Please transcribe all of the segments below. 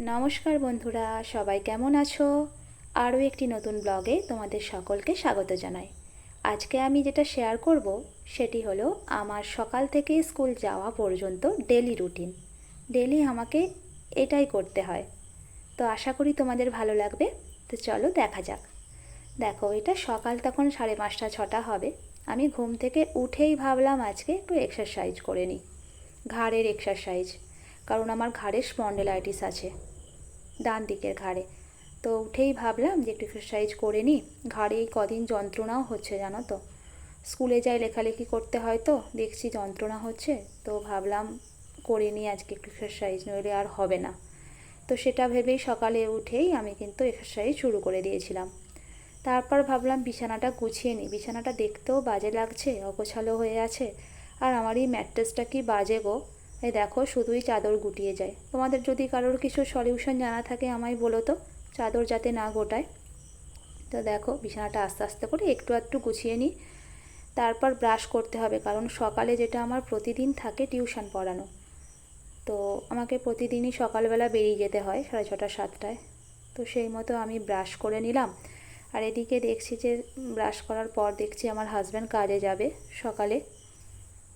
নমস্কার বন্ধুরা, সবাই কেমন আছো? আরও একটি নতুন ব্লগে তোমাদের সকলকে স্বাগত জানাই। আজকে আমি যেটা শেয়ার করব, সেটি হলো আমার সকাল থেকে স্কুল যাওয়া পর্যন্ত ডেলি রুটিন ডেলি আমাকে এটাই করতে হয়। তো আশা করি তোমাদের ভালো লাগবে। তো চলো দেখা যাক। দেখো, এটা সকাল তখন সাড়ে পাঁচটা, ছটা হবে। আমি ঘুম থেকে উঠেই ভাবলাম আজকে একটু এক্সারসাইজ করে নিই। ঘাড়ের এক্সারসাইজ কারণ আমার ঘাড়ে স্পন্ডেলাইটিস আছে, ডান দিকের ঘাড়ে। তো উঠেই ভাবলাম যে একটু এক্সারসাইজ করে নিই। ঘাড়ে এই কদিন যন্ত্রণাও হচ্ছে, জানো তো। স্কুলে যাই লেখালেখি করতে হয় তো, দেখছি যন্ত্রণা হচ্ছে, তো ভাবলাম করে নিই আজকে একটু এক্সারসাইজ নইলে আর হবে না। তো সেটা ভেবেই সকালে উঠেই আমি কিন্তু এক্সারসাইজ শুরু করে দিয়েছিলাম। তারপর ভাবলাম বিছানাটা গুছিয়ে নিই। বিছানাটা দেখতেও বাজে লাগছে, অগোছালো হয়ে আছে। আর আমার এই ম্যাট্রেসটা কি বাজে গো? এই দেখো, শুধুই চাদর গুটিয়ে যায়। তোমাদের যদি কারোর কিছু সলিউশন জানা থাকে আমায় বলো তো, চাদর যাতে না গোটায়। তো দেখো, বিছানাটা আস্তে আস্তে করে একটু একটু গুছিয়ে নিই। তারপর ব্রাশ করতে হবে, কারণ সকালে যেটা আমার প্রতিদিন থাকে টিউশন পড়ানো। তো আমাকে প্রতিদিনই সকালবেলা বেরিয়ে যেতে হয় সাড়ে ছটা, সাতটায়। তো সেই মতো আমি ব্রাশ করে নিলাম। আর এদিকে দেখছি যে ব্রাশ করার পর দেখছি আমার হাজব্যান্ড কাজে যাবে সকালে।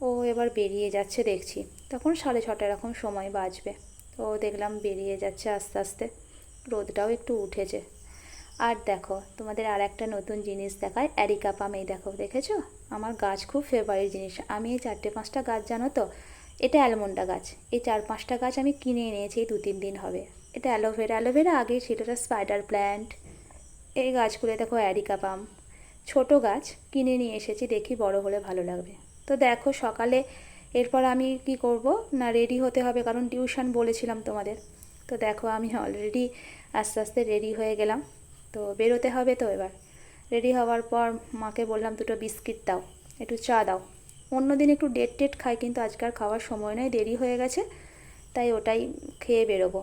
ও এবার বেরিয়ে যাচ্ছে দেখছি। তখন সাড়ে ছটা এরকম সময় বাজবে। তো দেখলাম বেরিয়ে যাচ্ছে আস্তে আস্তে। রোদটাও একটু উঠেছে। আর দেখো, তোমাদের আর একটা নতুন জিনিস দেখায়, অ্যারিকা পাম এই দেখো, দেখেছ? আমার গাছ খুব ফেভারিট জিনিস। আমি এই চারটে পাঁচটা গাছ, জানো তো? এটা অ্যালমন্ডা গাছ। এই চার পাঁচটা গাছ আমি কিনে এনেছি, এই দু তিন দিন হবে। এটা অ্যালোভেরা। অ্যালোভেরা আগে ছিল এটা স্পাইডার প্ল্যান্ট এই গাছগুলো দেখো, অ্যারিকা পাম। ছোট গাছ, কিনে নিয়ে এসেছি, দেখি বড় হলে ভালো লাগবে। তো দেখো সকালে এরপর আমি কি করব? না রেডি হতে হবে কারণ টিউশন বলেছিলাম তোমাদের। তো দেখো আমি অলরেডি আস্তে আস্তে রেডি হয়ে গেলাম। তো বেরোতে হবে তো এবার। রেডি হওয়ার পর মাকে বললাম, দুটো বিস্কিট দাও, একটু চা দাও। অন্য দিন একটু ডেট টেট খাই, কিন্তু আজকাল খাওয়ার সময় নয়, দেরি হয়ে গেছে, তাই ওটাই খেয়ে বেরোবো।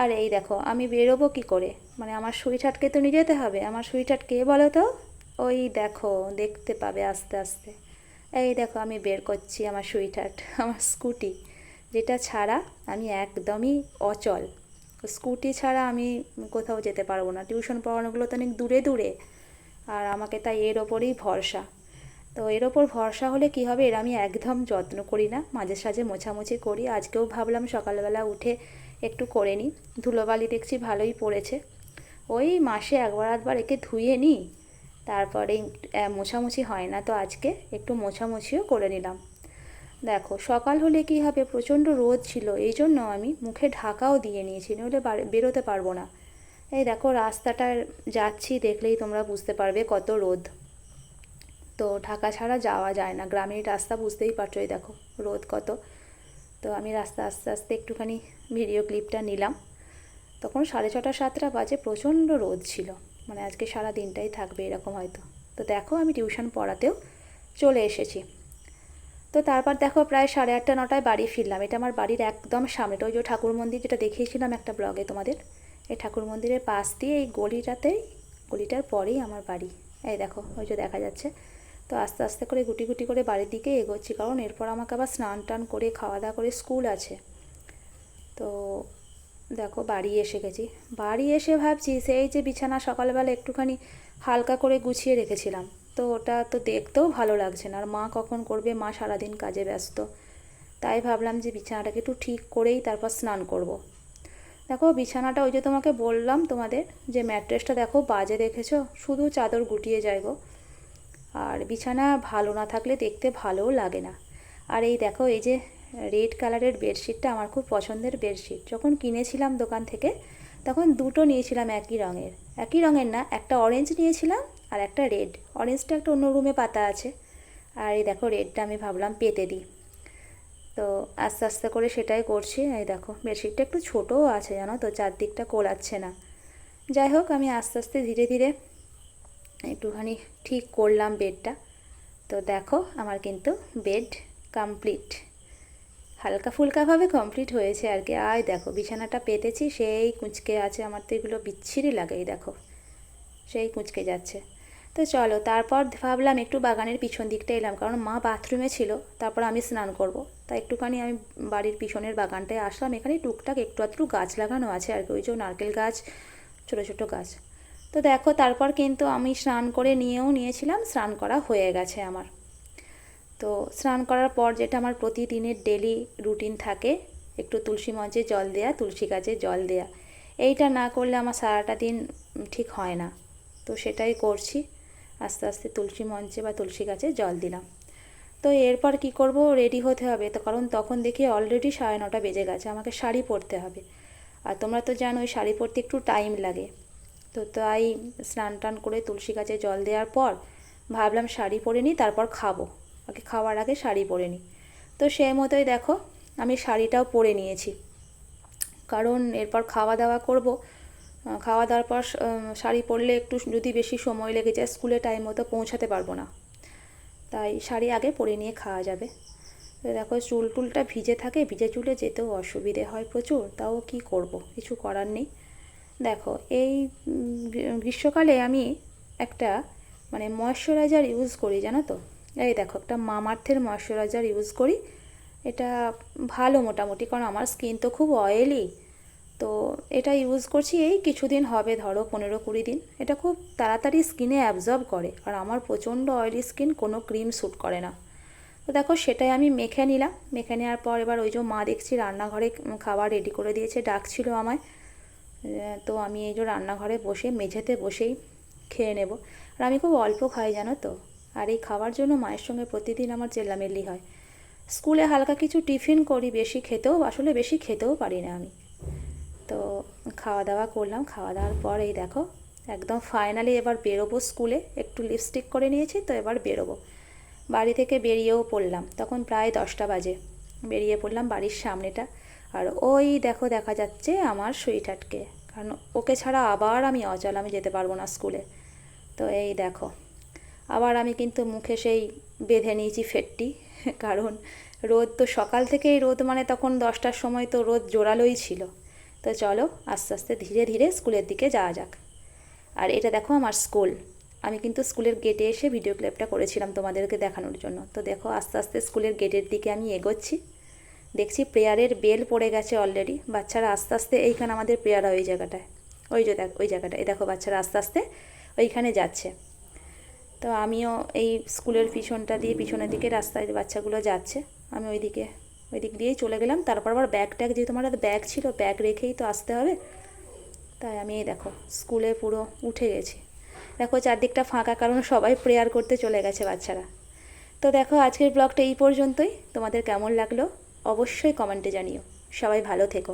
আর এই দেখো, আমি বেরোবো কি করে? মানে আমার সুইটহার্টকে তো নিয়ে যেতে হবে? আমার সুইটহার্ট কে বলো তো? ওই দেখো, দেখতে পাবে আস্তে আস্তে। এই দেখো, আমি বের করছি আমার সুইটহার্ট আমার স্কুটি। যেটা ছাড়া আমি একদমই অচল। স্কুটি ছাড়া আমি কোথাও যেতে পারব না। টিউশন পড়ানোগুলো তো অনেক দূরে দূরে, আর আমাকে তাই এর ওপরেই ভরসা। তো এর ওপর ভরসা হলে কি হবে? এর আমি একদম যত্ন করি না। মাঝে সাঝে মোছামুছি করি। আজকেও ভাবলাম সকালবেলা উঠে একটু করে নিই। ধুলোবালি দেখছি ভালোই পড়েছে। ওই মাসে একবার আধবার একে ধুয়ে নিই। তারপরে মোছামুছি হয় না, তো আজকে একটু মোছামুছিও করে নিলাম। দেখো, সকাল হলে কি হবে? প্রচণ্ড রোদ ছিল, এই জন্য আমি মুখে ঢাকাও দিয়ে নিয়েছি, নইলে বেরোতে পারব না। এই দেখো রাস্তাটা যাচ্ছি দেখলেই তোমরা বুঝতে পারবে কত রোদ। তো ঢাকা ছাড়া যাওয়া যায় না, গ্রামের রাস্তা বুঝতেই পারছ, এই দেখো, রোদ কত। তো আমি রাস্তা আস্তে আস্তে একটুখানি ভিডিও ক্লিপটা নিলাম। তখন সাড়ে ছটা, সাতটা বাজে, প্রচণ্ড রোদ ছিল। মানে আজকে সারা দিনটাই থাকবে এরকম হয়তো। তো দেখো আমি টিউশন পড়াতেও চলে এসেছি। তো তারপর দেখো প্রায় সাড়ে আটটা, নটায় বাড়ি ফিরলাম। এটা আমার বাড়ির একদম সামনেটা ওই যে ঠাকুর মন্দির যেটা দেখিয়েছিলাম একটা ব্লগে তোমাদের। এই ঠাকুর মন্দিরের পাশ দিয়ে এই গলিটাতেই, গলিটার পরেই আমার বাড়ি। এই দেখো, ওই যে দেখা যাচ্ছে। তো আস্তে আস্তে করে গুটি গুটি করে বাড়ির দিকে এগোচ্ছি। কারণ এরপর আমাকে আবার স্নান টান করে, খাওয়া দাওয়া করে স্কুল আছে। তো দেখো বাড়ি এসে গেছি। বাড়ি এসে ভাবছি, সেই যে বিছানা সকালবেলা একটুখানি হালকা করে গুছিয়ে রেখেছিলাম। তো ওটা তো দেখতেও ভালো লাগছে না। আর মা কখন করবে? মা সারাদিন কাজে ব্যস্ত। তাই ভাবলাম যে বিছানাটাকে একটু ঠিক করেই তারপর স্নান করব। দেখো বিছানাটা ওই যে তোমাকে বললাম তোমাদের, যে ম্যাট্রেসটা দেখো বাজে দেখেছ? শুধু চাদর গুটিয়ে যায় গো। আর বিছানা ভালো না থাকলে দেখতে ভালোও লাগে না। আর এই দেখো, এই যে রেড কালারের বেডশিটটা আমার খুব পছন্দের বেডশিট। যখন কিনেছিলাম দোকান থেকে, তখন দুটো নিয়েছিলাম একই রঙের। একই রঙের না, একটা অরেঞ্জ নিয়েছিলাম আর একটা রেড। অরেঞ্জটা একটা অন্য রুমে পাতা আছে। আর এই দেখো, রেডটা আমি ভাবলাম পেতে দিই। তো আস্তে আস্তে করে সেটাই করছি। এই দেখো, বেডশিটটা একটু ছোটও আছে জানো তো, চারদিকটা কোলাচ্ছে না। যাই হোক, আমি আস্তে আস্তে ধীরে ধীরে একটুখানি ঠিক করলাম বেডটা। তো দেখো, আমার কিন্তু বেড কমপ্লিট হালকা ফুলকাভাবে কমপ্লিট হয়েছে আর কি। আয় দেখো, বিছানাটা পেতেছি, সেই কুঁচকে আছে আমার তো এগুলো বিচ্ছিরি লাগে দেখো। সেই কুঁচকে যাচ্ছে। তো চলো, তারপর ভাবলাম একটু বাগানের পিছন দিকটা এলাম, কারণ মা বাথরুমে ছিল, তারপর আমি স্নান করব। তাই একটুখানি আমি বাড়ির পিছনের বাগানটায় আসলাম, এখানে টুকটাক একটু আধটু গাছ লাগানো আছে আর কি, ওই যে নারকেল গাছ, ছোটো ছোটো গাছ। তো দেখো, তারপর কিন্তু আমি স্নান করে নিয়েও নিয়েছিলাম, স্নান করা হয়ে গেছে আমার। তো স্নান করার পর যেটা আমার প্রতিদিনের ডেলি রুটিন থাকে, একটু তুলসী মঞ্চে জল দেয়া, তুলসী গাছে জল দেয়া। এইটা না করলে আমার সারাটা দিন ঠিক হয় না। তো সেটাই করছি। আস্তে আস্তে তুলসী মঞ্চে বা তুলসী গাছে জল দিলাম। তো এরপর কি করব? রেডি হতে হবে। তো কারণ তখন দেখি অলরেডি সাড়ে নটা বেজে গেছে। আমাকে শাড়ি পরতে হবে। আর তোমরা তো জানো ওই শাড়ি পরতে একটু টাইম লাগে। তো তাই স্নান টান করে তুলসী গাছে জল দেওয়ার পর ভাবলাম শাড়ি পরে নিই, তারপর খাব। আগে খাওয়ার আগে শাড়ি পরে নিই তো সেই মতোই দেখো, আমি শাড়িটাও পরে নিয়েছি। কারণ এরপর খাওয়া দাওয়া করব। খাওয়া দাওয়ার পর শাড়ি পরলে একটু যদি বেশি সময় লেগে যায়, স্কুলে টাইম মতো পৌঁছাতে পারব না। তাই শাড়ি আগে পরে নিয়ে খাওয়া যাবে। তো দেখো, চুল টুলটা ভিজে থাকে, ভিজে চুলে যেতেও অসুবিধে হয় প্রচুর, তাও কি করব, কিছু করার নেই। দেখো, এই গ্রীষ্মকালে আমি একটা মানে ময়শ্চারাইজার ইউজ করি, জানো তো? এই দেখো, একটা মামার্থের ময়শ্চারাইজার ইউজ করি। এটা ভালো মোটামুটি, কারণ আমার স্কিন তো খুব অয়েলি তো এটা ইউজ করছি, এই কিছুদিন হবে, ধরো পনেরো কুড়ি দিন। এটা খুব তাড়াতাড়ি স্কিনে অ্যাবজর্ব করে, আর আমার প্রচণ্ড অয়েলি স্কিন কোনো ক্রিম শ্যুট করে না। তো দেখো, সেটাই আমি মেখে নিলাম। মেখে নেওয়ার পর এবার ওই যে মা দেখছি, রান্নাঘরে খাবার রেডি করে দিয়েছে, ডাকছিল আমায়। তো আমি এই যে রান্নাঘরে বসে, মেঝেতে বসেই খেয়ে নেব। আর আমি খুব অল্প খাই, জানো তো? আর এই খাওয়ার জন্য মায়ের সঙ্গে প্রতিদিন আমার চেল্লামেল্লি হয়। স্কুলে হালকা কিছু টিফিন করি, বেশি খেতেও, আসলে বেশি খেতেও পারি না আমি। তো খাওয়া দাওয়া করলাম খাওয়া দাওয়ার পর এই দেখো, একদম ফাইনালি এবার বেরোবো স্কুলে। একটু লিপস্টিক করে নিয়েছি, তো এবার বেরোবো। বাড়ি থেকে বেরিয়েও পড়লাম, তখন প্রায় দশটা বাজে। বেরিয়ে পড়লাম বাড়ির সামনেটা। আর ওই দেখো, দেখা যাচ্ছে আমার সুইটাটকে কারণ ওকে ছাড়া আবার আমি অচল, আমি যেতে পারব না স্কুলে। তো এই দেখো। আবার আমি কিন্তু মুখে সেই বেঁধে নিয়েছি ফেটটি, কারণ রোদ তো সকাল থেকেই রোদ মানে তখন দশটার সময় তো রোদ জোরালোই ছিল। তো চলো আস্তে আস্তে ধীরে ধীরে স্কুলের দিকে যাওয়া যাক। আর এটা দেখো আমার স্কুল। আমি কিন্তু স্কুলের গেটে এসে ভিডিও ক্লিপটা করেছিলাম তোমাদেরকে দেখানোর জন্য। তো দেখো আস্তে আস্তে স্কুলের গেটের দিকে আমি এগোচ্ছি। দেখছি প্রেয়ারের বেল পড়ে গেছে অলরেডি বাচ্চারা আস্তে আস্তে এইখানে আমাদের প্রেয়ার ওই জায়গাটায়। ওই যে দেখ, ওই জায়গাটায়। দেখো বাচ্চারা আস্তে আস্তে ওইখানে যাচ্ছে। তো আমিও এই স্কুলের পিছনটা দিয়ে পিছনের দিকে রাস্তায় বাচ্চাগুলো যাচ্ছে, আমি ওই দিকে ওই দিক দিয়েই চলে গেলাম। তারপর আবার ব্যাগ ট্যাগ যেহেতু আমার ব্যাগ ছিল ব্যাগ রেখেই তো আসতে হবে। তাই আমি এই দেখো, স্কুলে পুরো উঠে গেছি। দেখো চারদিকটা ফাঁকা, কারণ সবাই প্রেয়ার করতে চলে গেছে বাচ্চারা। তো দেখো আজকের ব্লগটা এই পর্যন্তই। তোমাদের কেমন লাগল? অবশ্যই কমেন্টে জানিও। সবাই ভালো থেকো।